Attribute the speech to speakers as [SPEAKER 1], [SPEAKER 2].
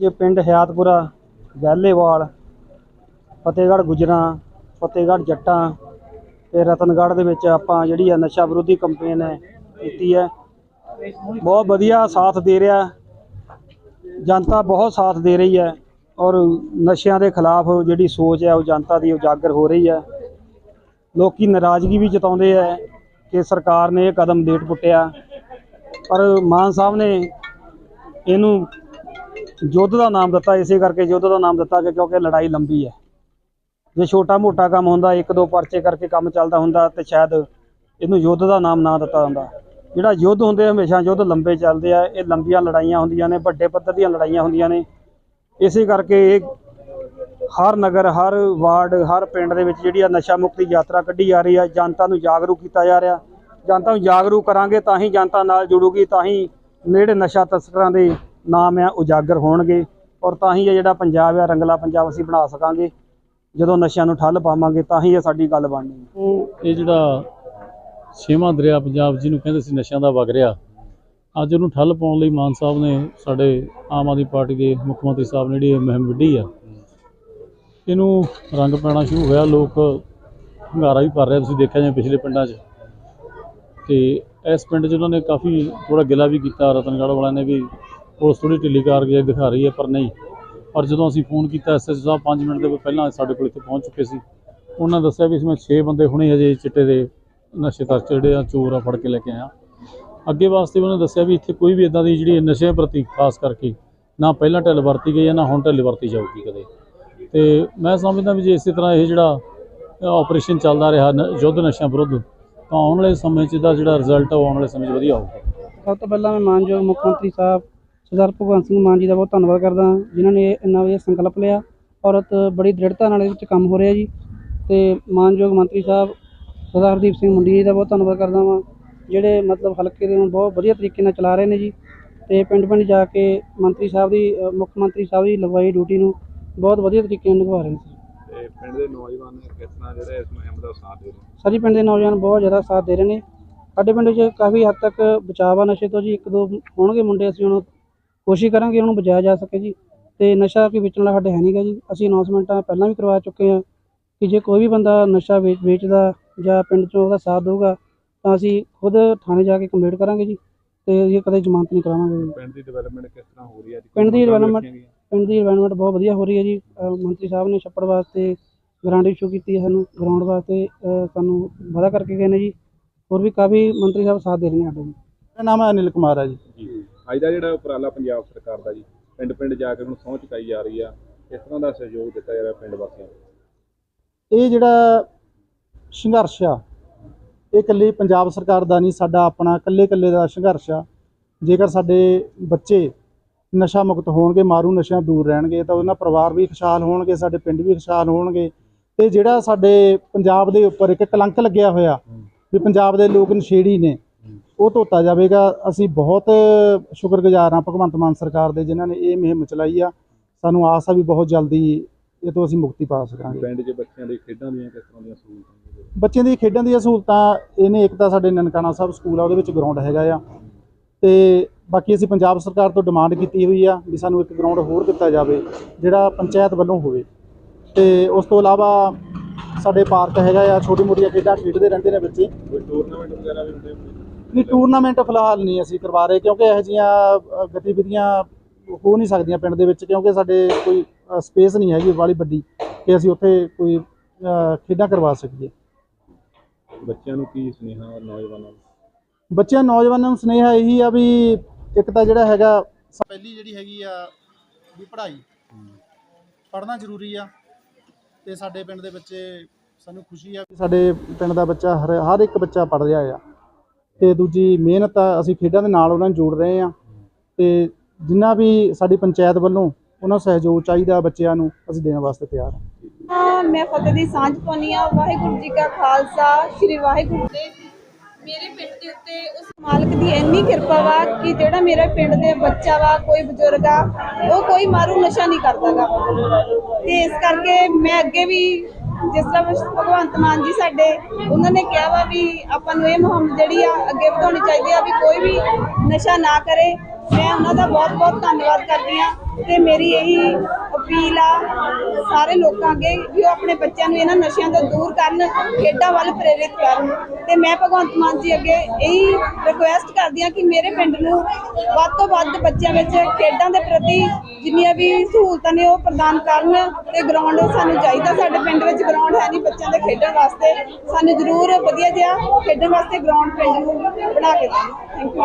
[SPEAKER 1] ਜੇ ਪਿੰਡ ਹਿਆਤਪੁਰਾ ਗਹਿਲੇਵਾਲ ਫਤਿਹਗੜ੍ਹ ਗੁਜਰਾਂ, ਫਤਿਹਗੜ੍ਹ ਜੱਟਾਂ ਤੇ ਰਤਨਗੜ੍ਹ ਦੇ ਵਿੱਚ ਆਪਾਂ ਜਿਹੜੀ ਆ ਨਸ਼ਾ ਵਿਰੋਧੀ ਕੰਪੇਨ ਹੈ, ਕੀਤੀ ਹੈ। ਬਹੁਤ ਵਧੀਆ ਸਾਥ ਦੇ ਰਿਹਾ। ਜਨਤਾ ਬਹੁਤ ਸਾਥ ਦੇ ਰਹੀ ਹੈ ਔਰ ਨਸ਼ਿਆਂ ਦੇ ਖਿਲਾਫ ਜਿਹੜੀ ਸੋਚ ਹੈ ਉਹ ਜਨਤਾ ਦੀ ਉਜਾਗਰ ਹੋ ਰਹੀ ਹੈ। ਲੋਕੀ ਨਾਰਾਜ਼ਗੀ ਵੀ ਜਤਾਉਂਦੇ ਹੈ ਕਿ ਸਰਕਾਰ ਨੇ ਇਹ ਕਦਮ ਲੇਟ ਪੁੱਟਿਆ। ਪਰ ਮਾਨ ਸਾਹਿਬ ਨੇ ਇਹਨੂੰ ਯੁੱਧ ਦਾ ਨਾਮ ਦਿੱਤਾ, ਇਸੇ ਕਰਕੇ ਯੁੱਧ ਦਾ ਨਾਮ ਦਿੱਤਾ ਕਿ ਕਿਉਂਕਿ ਲੜਾਈ ਲੰਬੀ ਹੈ। ਜੇ ਛੋਟਾ ਮੋਟਾ ਕੰਮ ਹੁੰਦਾ, ਇੱਕ ਦੋ ਪਰਚੇ ਕਰਕੇ ਕੰਮ ਚੱਲਦਾ ਹੁੰਦਾ ਤੇ ਸ਼ਾਇਦ ਇਹਨੂੰ ਯੁੱਧ ਦਾ ਨਾਮ ਨਾ ਦਿੱਤਾ ਹੁੰਦਾ ਜਿਹੜਾ ਯੁੱਧ ਹੁੰਦੇ ਹਮੇਸ਼ਾ ਯੁੱਧ ਲੰਬੇ ਚੱਲਦੇ ਆ, ਇਹ ਲੰਬੀਆਂ ਲੜਾਈਆਂ ਹੁੰਦੀਆਂ ਨੇ, ਵੱਡੇ ਪੱਧਰ ਦੀਆਂ ਲੜਾਈਆਂ ਹੁੰਦੀਆਂ ਨੇ। ਇਸੇ ਕਰਕੇ ਇਹ ਹਰ ਨਗਰ, ਹਰ ਵਾਰਡ, ਹਰ ਪਿੰਡ ਦੇ ਵਿੱਚ ਜਿਹੜੀ ਆ ਨਸ਼ਾ ਮੁਕਤੀ ਯਾਤਰਾ ਕੱਢੀ ਜਾ ਰਹੀ ਆ, ਜਨਤਾ ਨੂੰ ਜਾਗਰੂਕ ਕੀਤਾ ਜਾ ਰਿਹਾ। ਜਨਤਾ ਨੂੰ ਜਾਗਰੂਕ ਕਰਾਂਗੇ ਤਾਂ ਹੀ ਜਨਤਾ ਨਾਲ ਜੁੜੂਗੀ, ਤਾਂ ਹੀ ਨੇੜੇ ਨਸ਼ਾ ਤਸਕਰਾਂ ਦੇ ਨਾਮ ਆ, ਉਜਾਗਰ ਹੋਣਗੇ ਔਰ ਤਾਂ ਹੀ ਇਹ ਜਿਹੜਾ ਪੰਜਾਬ ਆ, ਰੰਗਲਾ ਪੰਜਾਬ ਅਸੀਂ ਬਣਾ ਸਕਾਂਗੇ। ਜਦੋਂ ਨਸ਼ਿਆਂ ਨੂੰ ਠੱਲ ਪਾਵਾਂਗੇ, ਤਾਂ ਹੀ ਇਹ ਸਾਡੀ ਗੱਲ ਬਣਨੀ
[SPEAKER 2] ਉਹ ਇਹ ਜਿਹੜਾ ਛੇਵਾਂ ਦਰਿਆ ਪੰਜਾਬ ਜਿਹਨੂੰ ਕਹਿੰਦੇ ਸੀ ਨਸ਼ਿਆਂ ਦਾ ਵਗ ਰਿਹਾ, ਅੱਜ ਉਹਨੂੰ ਠੱਲ ਪਾਉਣ ਲਈ ਮਾਨ ਸਾਹਿਬ ਨੇ ਸਾਡੇ ਆਮ ਆਦਮੀ ਪਾਰਟੀ ਦੇ ਮੁੱਖ ਮੰਤਰੀ ਸਾਹਿਬ ਨੇ ਜਿਹੜੀ ਮਹਿਮ ਮੁਹਿੰਮ ਵਿੱਢੀ ਆ, ਇਹਨੂੰ ਰੰਗ ਪੈਣਾ ਸ਼ੁਰੂ ਹੋਇਆ। ਲੋਕ ਹੰਗਾਰਾ ਵੀ ਭਰ ਰਹੇ ਤੁਸੀਂ ਦੇਖਿਆ ਜਿਵੇਂ ਪਿਛਲੇ ਪਿੰਡਾਂ 'ਚ। ਤੇ ਇਸ ਪਿੰਡ 'ਚ ਉਹਨਾਂ ਨੇ ਕਾਫੀ ਥੋੜਾ ਗਿਲਾ ਵੀ ਕੀਤਾ। ਰਤਨਗੜ੍ਹ ਵਾਲਿਆਂ ਨੇ ਵੀ ਪੁਲਿਸ ਥੋੜੀ ਢਿੱਲੀ ਕਾਰਗੁਜ਼ਾਰੀ ਦਿਖਾ ਰਹੀ ਹੈ, ਪਰ ਨਹੀਂ। ਪਰ ਜਦੋਂ ਅਸੀਂ ਫੋਨ ਕੀਤਾ ਐਸਐਸ ਸਾਹਿਬ 5 ਮਿੰਟ ਦੇ ਪਹਿਲਾਂ ਸਾਡੇ ਕੋਲ ਇੱਥੇ ਪਹੁੰਚ ਚੁੱਕੇ ਸੀ। ਉਹਨਾਂ ਦੱਸਿਆ ਵੀ ਇਸ ਵਿੱਚ 6 ਬੰਦੇ ਹੁਣੇ ਹਜੇ ਚਿੱਟੇ ਦੇ ਨਸ਼ੇ ਤੱਕ ਜਿਹੜੇ ਆ ਚੋਰ ਆ ਫੜ ਕੇ ਲੈ ਕੇ ਆਇਆ। ਅੱਗੇ ਵਾਸਤੇ ਉਹਨਾਂ ਦੱਸਿਆ ਵੀ ਇੱਥੇ ਕੋਈ ਵੀ ਇਦਾਂ ਦੀ ਜਿਹੜੀ ਨਸ਼ਿਆਂ ਪ੍ਰਤੀ ਖਾਸ ਕਰਕੇ ਨਾ ਪਹਿਲਾਂ ਢਿੱਲ ਵਰਤੀ ਗਈ ਹੈ, ਨਾ ਹੁਣ ਢਿੱਲ ਵਰਤੀ ਜਾਊਗੀ ਕਦੇ। ਤੇ ਮੈਂ ਸਮਝਦਾ ਵੀ ਜੇ ਇਸੇ ਤਰ੍ਹਾਂ ਇਹ ਜਿਹੜਾ ਆਪਰੇਸ਼ਨ ਚੱਲਦਾ ਰਿਹਾ ਯੁੱਧ ਨਸ਼ਿਆਂ ਵਿਰੁੱਧ, ਤਾਂ ਆਉਣ ਵਾਲੇ ਸਮੇਂ 'ਚ ਦਾ ਜਿਹੜਾ ਰਿਜ਼ਲਟ ਉਹ ਆਉਣ ਵਾਲੇ ਸਮੇਂ 'ਚ ਵਧੀਆ ਹੋਊਗਾ।
[SPEAKER 3] ਸਭ ਤੋਂ ਪਹਿਲਾਂ ਮੈਂ ਮਾਨਯੋਗ ਮੁੱਖ ਮੰਤਰੀ ਸਾਹਿਬ ਸਰਦਾਰ ਭਗਵੰਤ ਸਿੰਘ ਮਾਨ ਜੀ ਦਾ ਬਹੁਤ ਧੰਨਵਾਦ ਕਰਦਾ ਹਾਂ ਜਿਨ੍ਹਾਂ ਨੇ ਇੰਨਾ ਵਧੀਆ ਸੰਕਲਪ ਲਿਆ। ਔਰਤ ਬੜੀ ਦ੍ਰਿੜਤਾ ਨਾਲ ਇਹਦੇ ਵਿੱਚ ਕੰਮ ਹੋ ਰਿਹਾ ਜੀ। ਤੇ ਮਾਨਯੋਗ ਮੰਤਰੀ ਸਾਹਿਬ ਸਰਦਾਰ ਹਰਦੀਪ ਸਿੰਘ ਮੁੰਡੀ ਜੀ ਦਾ ਬਹੁਤ ਧੰਨਵਾਦ ਕਰਦਾ ਹਾਂ ਜਿਹੜੇ ਮਤਲਬ ਹਲਕੇ ਦੇ ਨੂੰ ਬਹੁਤ ਵਧੀਆ ਤਰੀਕੇ ਨਾਲ ਚਲਾ ਰਹੇ ਨੇ ਜੀ। ਤੇ ਪਿੰਡ ਪਿੰਡ ਜਾ ਕੇ ਮੰਤਰੀ ਸਾਹਿਬ ਦੀ ਮੁੱਖ ਮੰਤਰੀ ਸਾਹਿਬ ਦੀ ਲਗਵਾਈ ਡਿਊਟੀ ਨੂੰ ਬਹੁਤ ਵਧੀਆ ਤਰੀਕੇ ਨਾਲ ਨਿਭਾ ਰਹੇ ਨੇ
[SPEAKER 4] ਤੇ ਪਿੰਡ ਦੇ ਨੌਜਵਾਨ ਕਿਸ ਤਰ੍ਹਾਂ ਜਿਹੜਾ ਇਸ ਮੁਹਿੰਮ ਦਾ ਸਾਥ ਦੇ ਰਹੇ
[SPEAKER 3] ਸਾਡੀ ਪਿੰਡ ਦੇ ਨੌਜਵਾਨ ਬਹੁਤ ਜ਼ਿਆਦਾ ਸਾਥ ਦੇ ਰਹੇ ਨੇ। ਸਾਡੇ ਪਿੰਡ 'ਚ ਕਾਫੀ ਹੱਦ ਤੱਕ ਬਚਾਅ ਆ ਨਸ਼ੇ ਤੋਂ ਜੀ। ਇੱਕ ਦੋ ਹੋਣਗੇ ਮੁੰਡੇ ਅਸੀਂ ਉਹਨਾਂ ਕੋਸ਼ਿਸ਼ ਕਰਾਂਗੇ ਉਹਨੂੰ ਬਚਾਇਆ ਜਾ ਸਕੇ ਜੀ। ਤੇ ਨਸ਼ਾ ਕੋਈ ਵੇਚਣ ਵਾਲਾ ਸਾਡੇ ਹੈ ਨਹੀਂਗਾ ਜੀ। ਅਸੀਂ ਅਨਾਉਂਸਮੈਂਟਾਂ ਪਹਿਲਾਂ ਵੀ ਕਰਵਾ ਚੁੱਕੇ ਹਾਂ ਕਿ ਜੇ ਕੋਈ ਵੀ ਬੰਦਾ ਨਸ਼ਾ ਵੇਚ ਵੇਚਦਾ ਜਾਂ ਪਿੰਡ 'ਚੋਂ ਉਹਦਾ ਸਾਥ ਦੇਊਗਾ ਤਾਂ ਅਸੀਂ ਖੁਦ ਥਾਣੇ ਜਾ ਕੇ ਕੰਪਲੇਂਟ ਕਰਾਂਗੇ ਜੀ। ਤੇ ਇਹ ਕਦੇ ਜ਼ਮਾਨਤ ਨਹੀਂ ਕਰਾਵਾਂਗੇ ਜੀ।
[SPEAKER 4] ਪਿੰਡ ਦੀ ਡਿਵੈਲਪਮੈਂਟ ਕਿਸ ਤਰ੍ਹਾਂ ਹੋ ਰਹੀ ਹੈ? ਅੱਜ
[SPEAKER 3] ਪਿੰਡ ਦੀ
[SPEAKER 4] ਗਈਆਂ।
[SPEAKER 3] ਪਿੰਡ ਦੀ ਇਨਵਾਇਰਨਮੈਂਟ ਬਹੁਤ ਵਧੀਆ ਹੋ ਰਹੀ ਹੈ ਜੀ। ਮੰਤਰੀ ਸਾਹਿਬ ਨੇ ਛੱਪੜ ਵਾਸਤੇ ਗ੍ਰਾਂਟ ਇਸ਼ੂ ਕੀਤੀ ਹੈ ਸਾਨੂੰ। ਗਰਾਊਂਡ ਵਾਸਤੇ ਸਾਨੂੰ ਵਾਅਦਾ ਕਰਕੇ ਗਏ ਨੇ ਜੀ। ਹੋਰ ਵੀ ਕਾਫੀ ਮੰਤਰੀ ਸਾਹਿਬ ਸਾਥ ਦੇ ਰਹੇ ਨੇ ਸਾਡੇ ਜੀ।
[SPEAKER 1] ਮੇਰਾ ਨਾਮ ਹੈ ਅਨਿਲ ਕੁਮਾਰ ਹੈ ਜੀ।
[SPEAKER 4] ਅੱਜ ਦਾ ਜਿਹੜਾ ਉਪਰਾਲਾ ਪੰਜਾਬ ਸਰਕਾਰ ਦਾ ਜੀ, ਪਿੰਡ ਪਿੰਡ ਜਾ ਕੇ ਹੁਣ ਸਹੁੰ ਚੁਕਾਈ ਜਾ ਰਹੀ ਆ, ਇਸ ਤਰ੍ਹਾਂ ਦਾ ਸਹਿਯੋਗ ਦਿੱਤਾ ਜਾ ਰਿਹਾ ਪਿੰਡ ਵਾਸੀਆਂ ਨੂੰ।
[SPEAKER 1] ਇਹ ਜਿਹੜਾ ਸੰਘਰਸ਼ ਆ, ਇਹ ਇਕੱਲੀ ਪੰਜਾਬ ਸਰਕਾਰ ਦਾ ਨਹੀਂ, ਸਾਡਾ ਆਪਣਾ ਇਕੱਲੇ ਇਕੱਲੇ ਦਾ ਸੰਘਰਸ਼ ਆ। ਜੇਕਰ ਸਾਡੇ ਬੱਚੇ ਨਸ਼ਾ ਮੁਕਤ ਹੋਣਗੇ, ਮਾਰੂ ਨਸ਼ਿਆਂ ਦੂਰ ਰਹਿਣਗੇ, ਤਾਂ ਉਹਨਾਂ ਪਰਿਵਾਰ ਵੀ ਖੁਸ਼ਹਾਲ ਹੋਣਗੇ, ਸਾਡੇ ਪਿੰਡ ਵੀ ਖੁਸ਼ਹਾਲ ਹੋਣਗੇ। ਤੇ ਜਿਹੜਾ ਸਾਡੇ ਪੰਜਾਬ ਦੇ ਉੱਪਰ ਇੱਕ ਕਲੰਕ ਲੱਗਿਆ ਹੋਇਆ, ਵੀ ਪੰਜਾਬ ਦੇ ਲੋਕ ਨਸ਼ੇੜੀ ਨੇ ਉਹ ਧੋਤਾ ਜਾਵੇਗਾ। ਅਸੀਂ ਬਹੁਤ ਸ਼ੁਕਰਗੁਜ਼ਾਰ ਹਾਂ ਭਗਵੰਤ ਮਾਨ ਸਰਕਾਰ ਦੇ ਜਿਨ੍ਹਾਂ ਨੇ ਇਹ ਮੁਹਿੰਮ ਚਲਾਈ ਆ। ਸਾਨੂੰ ਆਸ ਆ ਵੀ ਬਹੁਤ ਜਲਦੀ ਇਹ ਤੋਂ ਅਸੀਂ ਮੁਕਤੀ ਪਾ ਸਕਾਂਗੇ।
[SPEAKER 4] ਪਿੰਡ 'ਚ ਬੱਚਿਆਂ ਦੇ ਖੇਡਾਂ ਦੀਆਂ ਕਿਸ ਤਰ੍ਹਾਂ ਦੀਆਂ ਸਹੂਲਤਾਂ ਨੇ
[SPEAKER 1] ਬੱਚਿਆਂ ਦੀ ਖੇਡਾਂ ਦੀਆਂ ਸਹੂਲਤਾਂ ਇਹਨੇ ਇੱਕ ਤਾਂ ਸਾਡੇ ਨਨਕਾਣਾ ਸਾਹਿਬ ਸਕੂਲ ਆ ਉਹਦੇ ਵਿੱਚ ਗਰਾਊਂਡ ਹੈਗਾ ਆ। ਤੇ ਬਾਕੀ ਅਸੀਂ ਪੰਜਾਬ ਸਰਕਾਰ ਤੋਂ ਡਿਮਾਂਡ ਕੀਤੀ ਹੋਈ ਆ ਵੀ ਸਾਨੂੰ ਇੱਕ ਗਰਾਊਂਡ ਹੋਰ ਦਿੱਤਾ ਜਾਵੇ ਜਿਹੜਾ ਪੰਚਾਇਤ ਵੱਲੋਂ ਹੋਵੇ। ਤੇ ਉਸ ਤੋਂ ਇਲਾਵਾ ਸਾਡੇ ਪਾਰਕ ਹੈਗਾ ਆ ਛੋਟੀ ਮੋਟੀਆਂ ਖੇਡਾਂ ਖੇਡਦੇ ਰਹਿੰਦੇ ਨੇ ਬੱਚੇ।
[SPEAKER 4] ਕੋਈ ਟੂਰਨਾਮੈਂਟ ਵਗੈਰਾ ਵੀ ਹੁੰਦੇ?
[SPEAKER 1] ਨਹੀਂ ਟੂਰਨਾਮੈਂਟ ਫਿਲਹਾਲ ਨਹੀਂ ਅਸੀਂ ਕਰਵਾ ਰਹੇ ਕਿਉਂਕਿ ਇਹੋ ਜਿਹੀਆਂ ਅ, ਗਤੀਵਿਧੀਆਂ ਹੋ ਨਹੀਂ ਸਕਦੀਆਂ ਪਿੰਡ ਦੇ ਵਿੱਚ ਕਿਉਂਕਿ ਸਾਡੇ ਕੋਈ ਸਪੇਸ ਨਹੀਂ ਹੈਗੀ ਵਾਲੀ ਵੱਡੀ ਕਿ ਅਸੀਂ ਉੱਥੇ ਕੋਈ ਖੇਡਾਂ ਕਰਵਾ ਸਕੀਏ।
[SPEAKER 4] ਬੱਚਿਆਂ ਨੂੰ ਕੀ ਸੁਨੇਹਾ ਨੌਜਵਾਨਾਂ ਨੂੰ?
[SPEAKER 1] ਬੱਚਿਆਂ ਨੌਜਵਾਨਾਂ ਨੂੰ ਸੁਨੇਹਾ ਇਹੀ ਆ ਵੀ ਇੱਕ ਤਾਂ ਜਿਹੜਾ ਹੈਗਾ ਪਹਿਲੀ ਜਿਹੜੀ ਹੈਗੀ ਆ ਵੀ ਪੜ੍ਹਾਈ। ਪੜ੍ਹਨਾ ਜ਼ਰੂਰੀ ਆ ਤੇ ਸਾਡੇ ਪਿੰਡ ਦੇ ਬੱਚੇ ਸਾਨੂੰ ਖੁਸ਼ੀ ਆ ਕਿ ਸਾਡੇ ਪਿੰਡ ਦਾ ਬੱਚਾ ਹਰ ਹਰ ਇੱਕ ਬੱਚਾ ਪੜ੍ਹ ਰਿਹਾ ਆ। ਤੇ ਦੂਜੀ ਮਿਹਨਤ ਆ, ਅਸੀਂ ਖੇਡਾਂ ਦੇ ਨਾਲ ਉਹਨਾਂ ਨੂੰ ਜੋੜ ਰਹੇ ਆ ਤੇ ਜਿੰਨਾ ਵੀ ਸਾਡੀ ਪੰਚਾਇਤ ਵੱਲੋਂ ਉਹਨਾਂ ਸਹਿਯੋਗ ਚਾਹੀਦਾ ਬੱਚਿਆਂ ਨੂੰ, ਅਸੀਂ ਦੇਣ ਵਾਸਤੇ ਤਿਆਰ ਹਾਂ।
[SPEAKER 5] ਮੈਂ ਫਤਿਹ ਦੀ ਸਾਂਝ ਪਾਉਂਦੀ ਹਾਂ। ਵਾਹਿਗੁਰੂ ਜੀ ਕਾ ਖਾਲਸਾ, ਸ੍ਰੀ ਵਾਹਿਗੁਰੂ ਦੇ ਮੇਰੇ ਪਿੰਡ ਦੇ ਉੱਤੇ ਉਸ ਮਾਲਕ ਦੀ ਇੰਨੀ ਕਿਰਪਾ ਵਾ ਕਿ ਜਿਹੜਾ ਮੇਰੇ ਪਿੰਡ ਦੇ ਬੱਚਾ ਵਾ, ਕੋਈ ਬਜ਼ੁਰਗ ਆ, ਉਹ ਕੋਈ ਮਾਰੂ ਨਸ਼ਾ ਨਹੀਂ ਕਰਦਾਗਾ ਤੇ ਇਸ ਕਰਕੇ ਮੈਂ ਅੱਗੇ ਵੀ ਜਿਸ ਤਰ੍ਹਾਂ ਭਗਵੰਤ ਮਾਨ ਜੀ ਸਾਡੇ, ਉਹਨਾਂ ਨੇ ਕਿਹਾ ਵਾ ਵੀ ਆਪਾਂ ਨੂੰ ਇਹ ਮੁਹਿੰਮ ਜਿਹੜੀ ਆ ਅੱਗੇ ਵਧਾਉਣੀ ਚਾਹੀਦੀ ਆ ਵੀ ਕੋਈ ਵੀ ਨਸ਼ਾ ਨਾ ਕਰੇ। ਮੈਂ ਉਹਨਾਂ ਦਾ ਬਹੁਤ ਬਹੁਤ ਧੰਨਵਾਦ ਕਰਦੀ ਆ ਤੇ ਮੇਰੀ ਇਹੀ ਅਪੀਲ ਆ ਸਾਰੇ ਲੋਕਾਂ ਅੱਗੇ ਵੀ ਉਹ ਆਪਣੇ ਬੱਚਿਆਂ ਨੂੰ ਇਹਨਾਂ ਨਸ਼ਿਆਂ ਤੋਂ ਦੂਰ ਕਰਨ, ਖੇਡਾਂ ਵੱਲ ਪ੍ਰੇਰਿਤ ਕਰਨ। ਤੇ ਮੈਂ ਭਗਵੰਤ ਮਾਨ ਜੀ ਅੱਗੇ ਇਹੀ ਰਿਕੁਐਸਟ ਕਰਦੀ ਆ ਕਿ ਮੇਰੇ ਪਿੰਡ ਨੂੰ ਵੱਧ ਤੋਂ ਵੱਧ ਬੱਚਿਆਂ ਵਿੱਚ ਖੇਡਾਂ ਦੇ ਪ੍ਰਤੀ ਜਿੰਨੀਆਂ ਵੀ ਸਹੂਲਤਾਂ ਨੇ ਉਹ ਪ੍ਰਦਾਨ ਕਰਨ ਤੇ ਗਰਾਊਂਡ ਸਾਨੂੰ ਚਾਹੀਦਾ। ਸਾਡੇ ਪਿੰਡ ਵਿੱਚ ਗਰਾਊਂਡ ਹੈ ਨਹੀਂ ਬੱਚਿਆਂ ਦੇ ਖੇਡਣ ਵਾਸਤੇ। ਸਾਨੂੰ ਜ਼ਰੂਰ ਵਧੀਆ ਜਿਹਾ ਖੇਡਣ ਵਾਸਤੇ ਗਰਾਊਂਡ ਪਿੰਡ ਨੂੰ ਬਣਾ ਕੇ ਦਿਓ ਥੈਂਕ ਯੂ